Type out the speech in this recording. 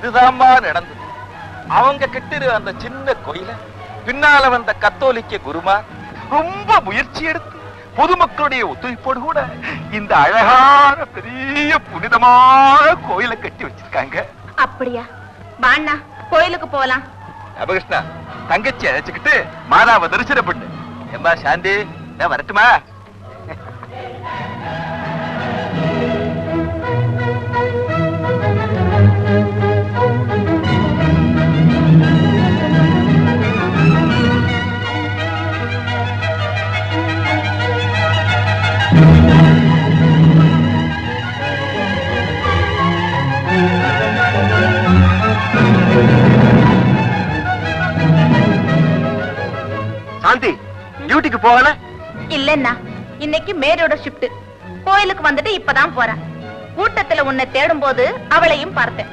இதுதாம்மா நடந்தது. அவங்க கட்டிரு அந்த சின்ன கோயில பின்னால வந்த கத்தோலிக்க குருமா ரொம்ப முயற்சி எடுத்து பொதுமக்களுடைய ஒத்துழைப்போடு கூட இந்த அழகான பெரிய புனிதமான கோயிலை கட்டி வச்சிருக்காங்க. அப்படியா? வாண்ணா கோயிலுக்கு போலாம் ராமகிருஷ்ணா தங்கச்சி அழைச்சுக்கிட்டு மாதாவை தரிசனம் பண்ணு. ஏம்பா சாந்தி நான் வரட்டுமா? சாந்தி டியூட்டிக்கு போகல? இல்லன்னா இன்னைக்கு மேரோட ஷிப்ட் கோயிலுக்கு வந்துட்டு இப்பதான் போறேன். கூட்டத்துல உன்னை தேடும் போது அவளையும் பார்த்தேன்.